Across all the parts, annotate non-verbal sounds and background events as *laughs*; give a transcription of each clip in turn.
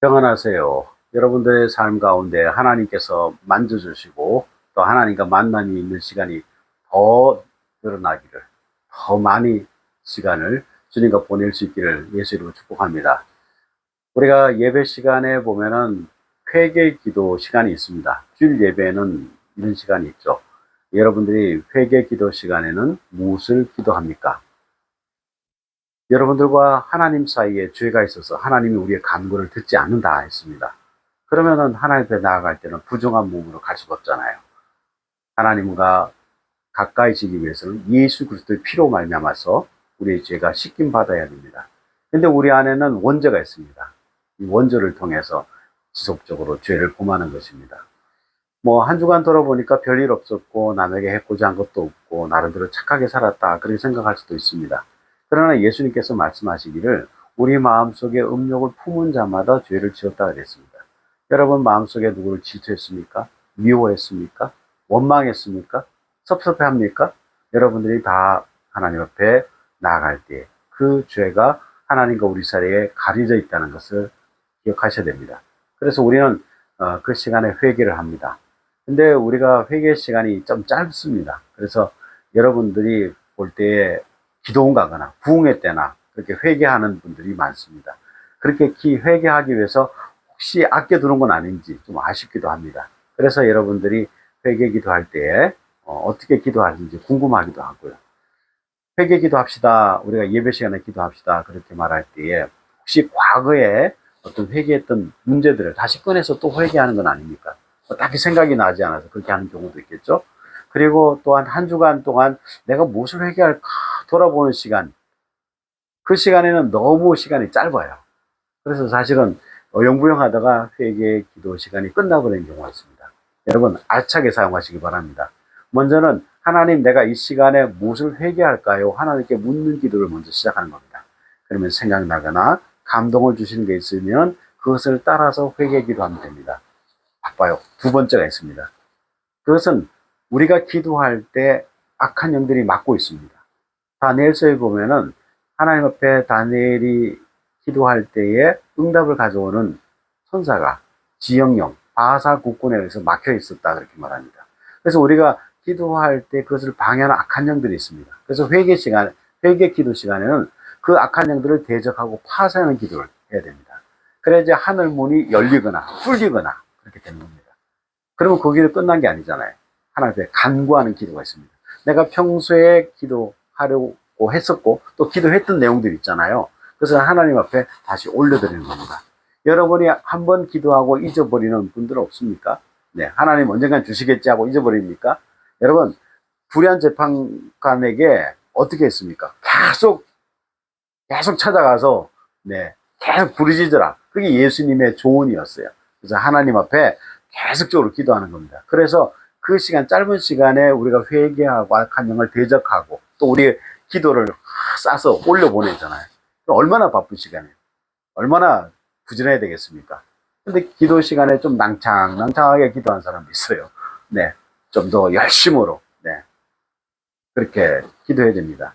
평안하세요. 여러분들의 삶 가운데 하나님께서 만져주시고 또 하나님과 만남이 있는 시간이 더 늘어나기를 더 많이 시간을 주님과 보낼 수 있기를 예수 이름으로 축복합니다. 우리가 예배 시간에 보면은 회개 기도 시간이 있습니다. 주일 예배에는 이런 시간이 있죠. 여러분들이 회개 기도 시간에는 무엇을 기도합니까? 여러분들과 하나님 사이에 죄가 있어서 하나님이 우리의 간구를 듣지 않는다 했습니다. 그러면은 하나님 앞에 나아갈 때는 부정한 몸으로 갈 수가 없잖아요. 하나님과 가까이지기 위해서는 예수 그리스도의 피로 말미암아서 우리의 죄가 씻김 받아야 됩니다. 근데 우리 안에는 원죄가 있습니다. 이 원죄를 통해서 지속적으로 죄를 범하는 것입니다. 뭐 한 주간 돌아보니까 별일 없었고 남에게 해코지 한 것도 없고 나름대로 착하게 살았다 그렇게 생각할 수도 있습니다. 그러나 예수님께서 말씀하시기를 우리 마음속에 음욕을 품은 자마다 죄를 지었다 그랬습니다. 여러분 마음속에 누구를 질투했습니까? 미워했습니까? 원망했습니까? 섭섭해합니까? 여러분들이 다 하나님 앞에 나아갈 때 그 죄가 하나님과 우리 사이에 가려져 있다는 것을 기억하셔야 됩니다. 그래서 우리는 어, 그 시간에 회개를 합니다. 근데 우리가 회개 시간이 좀 짧습니다. 그래서 여러분들이 볼 때에 기도원 가거나 부흥회 때나 그렇게 회개하는 분들이 많습니다. 그렇게 기, 회개하기 위해서 혹시 아껴두는 건 아닌지 좀 아쉽기도 합니다. 그래서 여러분들이 회개 기도할 때에 어, 떻게 기도하는지 궁금하기도 하고요. 회개 기도합시다. 우리가 예배 시간에 기도합시다. 그렇게 말할 때에 혹시 과거에 어떤 회개했던 문제들을 다시 꺼내서 또 회개하는 건 아닙니까? 뭐 딱히 생각이 나지 않아서 그렇게 하는 경우도 있겠죠. 그리고 또한 한 주간 동안 내가 무엇을 회개할까 돌아보는 시간. 그 시간에는 너무 시간이 짧아요. 그래서 사실은 어영부영 하다가 회개 기도 시간이 끝나버리는 경우가 있습니다. 여러분, 알차게 사용하시기 바랍니다. 먼저는 하나님 내가 이 시간에 무엇을 회개할까요? 하나님께 묻는 기도를 먼저 시작하는 겁니다. 그러면 생각나거나 감동을 주시는 게 있으면 그것을 따라서 회개 기도하면 됩니다. 바빠요. 두 번째가 있습니다. 그것은 우리가 기도할 때 악한 영들이 막고 있습니다. 다니엘서에 보면은 하나님 앞에 다니엘이 기도할 때에 응답을 가져오는 천사가 지영령 바사 국군에 의해서 막혀 있었다 그렇게 말합니다. 그래서 우리가 기도할 때 그것을 방해하는 악한 영들이 있습니다. 그래서 회개 시간, 회개 기도 시간에는 그 악한 영들을 대적하고 파쇄하는 기도를 해야 됩니다. 그래야 이제 하늘 문이 열리거나 뚫리거나 그렇게 되는 겁니다. 그러면 그 기도 끝난 게 아니잖아요. 하나님 앞에 간구하는 기도가 있습니다. 내가 평소에 기도 하려고 했었고 또 기도했던 내용들이 있잖아요. 그래서 하나님 앞에 다시 올려드리는 겁니다. 여러분이 한 번 기도하고 잊어버리는 분들 없습니까? 네, 하나님 언젠간 주시겠지 하고 잊어버립니까? 여러분, 불의한 재판관에게 어떻게 했습니까? 계속, 계속 찾아가서, 네, 계속 부르짖으라. 그게 예수님의 조언이었어요. 그래서 하나님 앞에 계속적으로 기도하는 겁니다. 그래서 그 시간, 짧은 시간에 우리가 회개하고 악한 영을 대적하고 또 우리의 기도를 싸서 올려보내잖아요. 얼마나 바쁜 시간이에요. 얼마나 부지런해야 되겠습니까? 근데 기도 시간에 좀 낭창 낭창하게 기도한 사람도 있어요. 네. 좀 더 열심으로, 네. 그렇게 기도해야 됩니다.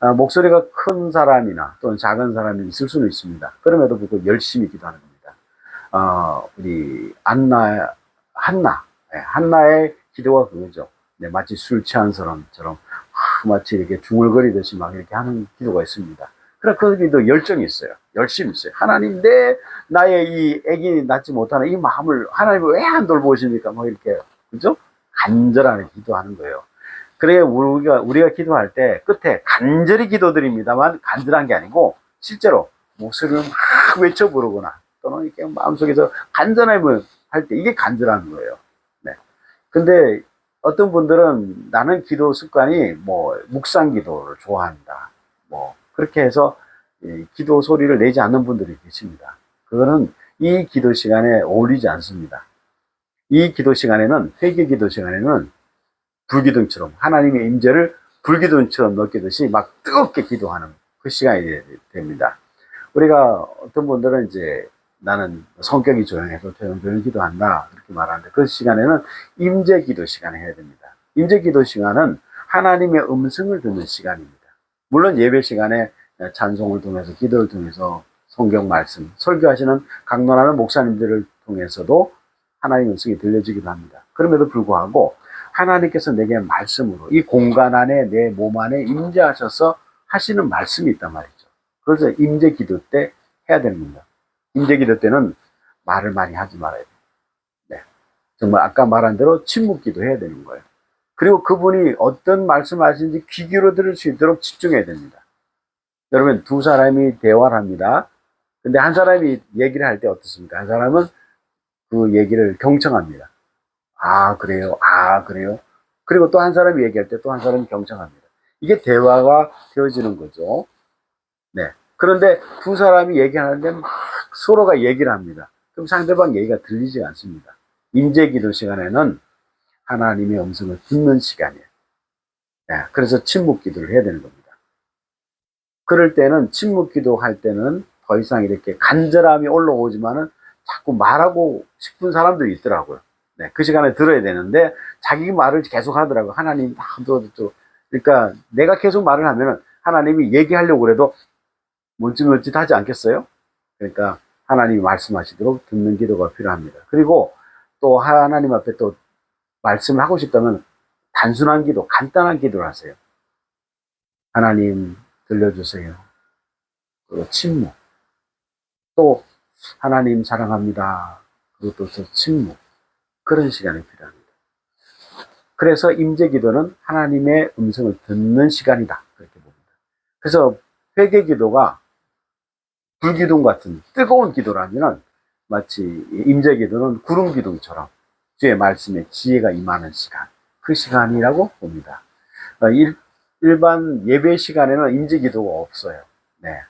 아, 목소리가 큰 사람이나 또는 작은 사람이 있을 수는 있습니다. 그럼에도 불구하고 열심히 기도하는 겁니다. 어, 우리 안나, 한나, 네, 한나의 기도가 그거죠. 네, 마치 술 취한 사람처럼 아, 마치 이렇게 중얼거리듯이 막 이렇게 하는 기도가 있습니다. 그래, 거기도 열정이 있어요. 열심히 있어요. 하나님, 내, 나의 이 애기 낳지 못하는 이 마음을 하나님을 왜 안 돌보십니까? 뭐 이렇게, 그죠? 간절하게 기도하는 거예요. 그래, 우리가, 우리가 기도할 때 끝에 간절히 기도드립니다만 간절한 게 아니고 실제로 목소리를 막 외쳐 부르거나 또는 이렇게 마음속에서 간절함을 할 때 이게 간절한 거예요. 네. 근데 어떤 분들은 나는 기도 습관이 뭐 묵상 기도를 좋아한다. 뭐 그렇게 해서 기도 소리를 내지 않는 분들이 계십니다. 그거는 이 기도 시간에 어울리지 않습니다. 이 기도 시간에는 회개 기도 시간에는 불기둥처럼 하나님의 임재를 불기둥처럼 느끼듯이 막 뜨겁게 기도하는 그 시간이 됩니다. 우리가 어떤 분들은 이제 나는 성격이 조용해서 조용 조용 기도한다 그렇게 말하는데 그 시간에는 임재 기도 시간에 해야 됩니다. 임재 기도 시간은 하나님의 음성을 듣는 시간입니다. 물론 예배 시간에 찬송을 통해서 기도를 통해서 성경 말씀, 설교하시는 강론하는 목사님들을 통해서도 하나님의 음성이 들려지기도 합니다. 그럼에도 불구하고 하나님께서 내게 말씀으로 이 공간 안에 내 몸 안에 임재하셔서 하시는 말씀이 있단 말이죠. 그래서 임재 기도 때 해야 겁니다. 임재 기도 때는 말을 많이 하지 말아야 돼요. 네. 정말 아까 말한 대로 침묵 기도 해야 되는 거예요. 그리고 그분이 어떤 말씀 하시는지 귀 기울여 들을 수 있도록 집중해야 됩니다. 여러분, 두 사람이 대화를 합니다. 근데 한 사람이 얘기를 할 때 어떻습니까? 한 사람은 그 얘기를 경청합니다. 아, 그래요? 아, 그래요? 그리고 또 한 사람이 얘기할 때 또 한 사람이 경청합니다. 이게 대화가 되어지는 거죠. 네. 그런데 두 사람이 얘기하는데 막 서로가 얘기를 합니다. 그럼 상대방 얘기가 들리지 않습니다. 임재 기도 시간에는 하나님의 음성을 듣는 시간이에요. 네. 그래서 침묵 기도를 해야 되는 겁니다. 그럴 때는 침묵 기도 할 때는 더 이상 이렇게 간절함이 올라오지만은 자꾸 말하고 싶은 사람들이 있더라고요. 네, 그 시간에 들어야 되는데 자기 말을 계속 하더라고요. 하나님 또, 또 그러니까 내가 계속 말을 하면은 하나님이 얘기하려고 그래도 멈칫멈칫 하지 않겠어요? 그러니까 하나님이 말씀하시도록 듣는 기도가 필요합니다. 그리고 또 하나님 앞에 또 말씀을 하고 싶다면 단순한 기도, 간단한 기도를 하세요. 하나님 들려주세요. 그리고 침묵. 또 하나님 사랑합니다. 그리고 또저 침묵. 그런 시간이 필요합니다. 그래서 임재 기도는 하나님의 음성을 듣는 시간이다. 그렇게 봅니다. 그래서 회개 기도가 불기둥 같은 뜨거운 기도라면 마치 임재 기도는 구름 기둥처럼 주의 말씀에 지혜가 임하는 시간. 그 시간이라고 봅니다. 어, 일, 일반 예배 시간에는 임재 기도가 없어요. 네.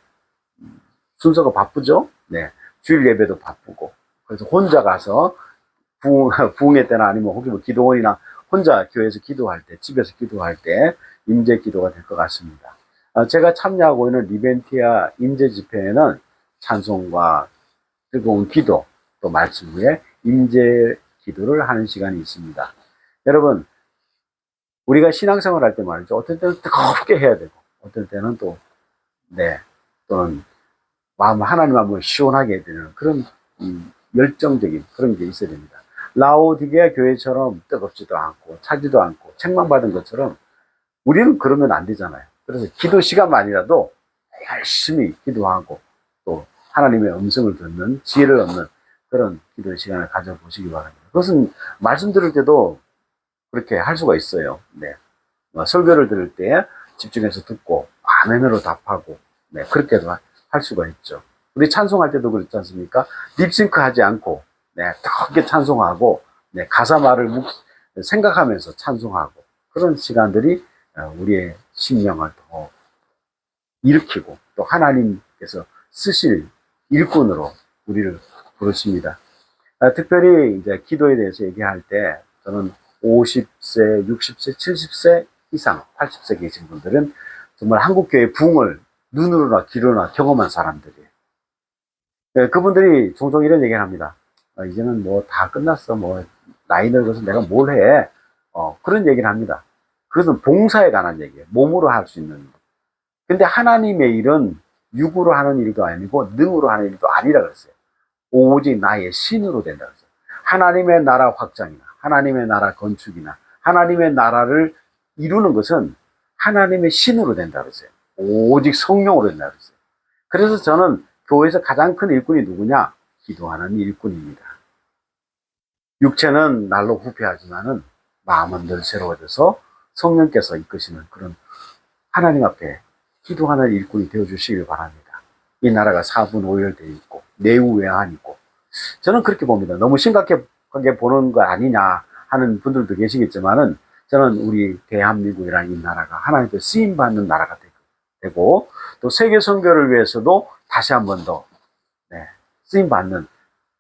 음, 순서가 바쁘죠? 네. 주일 예배도 바쁘고. 그래서 혼자 가서 부흥, *laughs* 부흥회 때나 아니면 혹시 뭐 기도원이나 혼자 교회에서 기도할 때, 집에서 기도할 때 임재 기도가 될 것 같습니다. 어, 제가 참여하고 있는 리벤티아 임재 집회에는 찬송과 뜨거운 기도, 또 말씀 후에 임재 기도를 하는 시간이 있습니다. 여러분, 우리가 신앙생활 할 때 말이죠. 어떤 때는 뜨겁게 해야 되고, 어떤 때는 또, 네, 또는 마음, 하나님 마음을 시원하게 해야 되는 그런 음, 열정적인 그런 게 있어야 됩니다. 라오디게아 교회처럼 뜨겁지도 않고 차지도 않고 책망 받은 것처럼 우리는 그러면 안 되잖아요. 그래서 기도 시간만이라도 열심히 기도하고 또 하나님의 음성을 듣는 지혜를 얻는 그런 기도 시간을 가져보시기 바랍니다. 그것은 말씀 들을 때도 그렇게 할 수가 있어요. 네. 어, 설교를 들을 때 집중해서 듣고 아멘으로 답하고 네, 그렇게도 할 수가 있죠. 우리 찬송할 때도 그렇지 않습니까? 립싱크 하지 않고 네, 크게 찬송하고 네, 가사 말을 묵- 생각하면서 찬송하고 그런 시간들이 어, 우리의 심령을 더 일으키고 또 하나님께서 쓰실 일꾼으로 우리를 부르십니다. 아, 특별히 이제 기도에 대해서 얘기할 때 저는 50세, 60세, 70세 이상, 80세 계신 분들은 정말 한국교회 붕을 눈으로나 귀로나 경험한 사람들이에요. 네, 그분들이 종종 이런 얘기를 합니다. 어, 이제는 뭐 다 끝났어. 뭐 나이 늙어서 내가 뭘 해. 어, 그런 얘기를 합니다. 그것은 봉사에 관한 얘기예요. 몸으로 할 수 있는. 근데 하나님의 일은 육으로 하는 일도 아니고 능으로 하는 일도 아니라 그랬어요. 오직 나의 신으로 된다 그랬어요. 하나님의 나라 확장이나 하나님의 나라 건축이나 하나님의 나라를 이루는 것은 하나님의 신으로 된다 그랬어요. 오직 성령으로 된다 그랬어요. 그래서 저는 교회에서 가장 큰 일꾼이 누구냐? 기도하는 일꾼입니다. 육체는 날로 후퇴하지만은 마음은 늘 새로워져서 성령께서 이끄시는 그런 하나님 앞에 기도하는 일꾼이 되어 주시길 바랍니다. 이 나라가 사분오열되어 있고 내우외환이고 저는 그렇게 봅니다. 너무 심각하게 보는 거 아니냐 하는 분들도 계시겠지만은 저는 우리 대한민국이라는 이 나라가 하나님께 쓰임 받는 나라가 되고 또 세계 선교를 위해서도 다시 한 번더 네, 쓰임 받는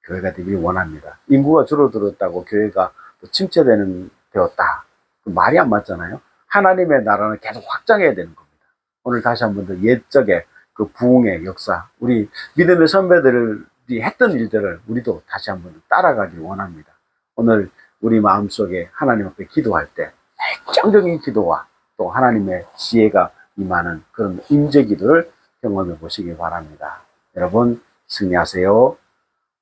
교회가 되길 원합니다. 인구가 줄어들었다고 교회가 또 침체되는 되었다. 그 말이 안 맞잖아요. 하나님의 나라는 계속 확장해야 되는 겁니다. 오늘 다시 한 번 더 옛적의 그 부흥의 역사, 우리 믿음의 선배들이 했던 일들을 우리도 다시 한 번 따라가길 원합니다. 오늘 우리 마음속에 하나님 앞에 기도할 때 액정적인 기도와 또 하나님의 지혜가 임하는 그런 임재 기도를 경험해 보시기 바랍니다. 여러분 승리하세요.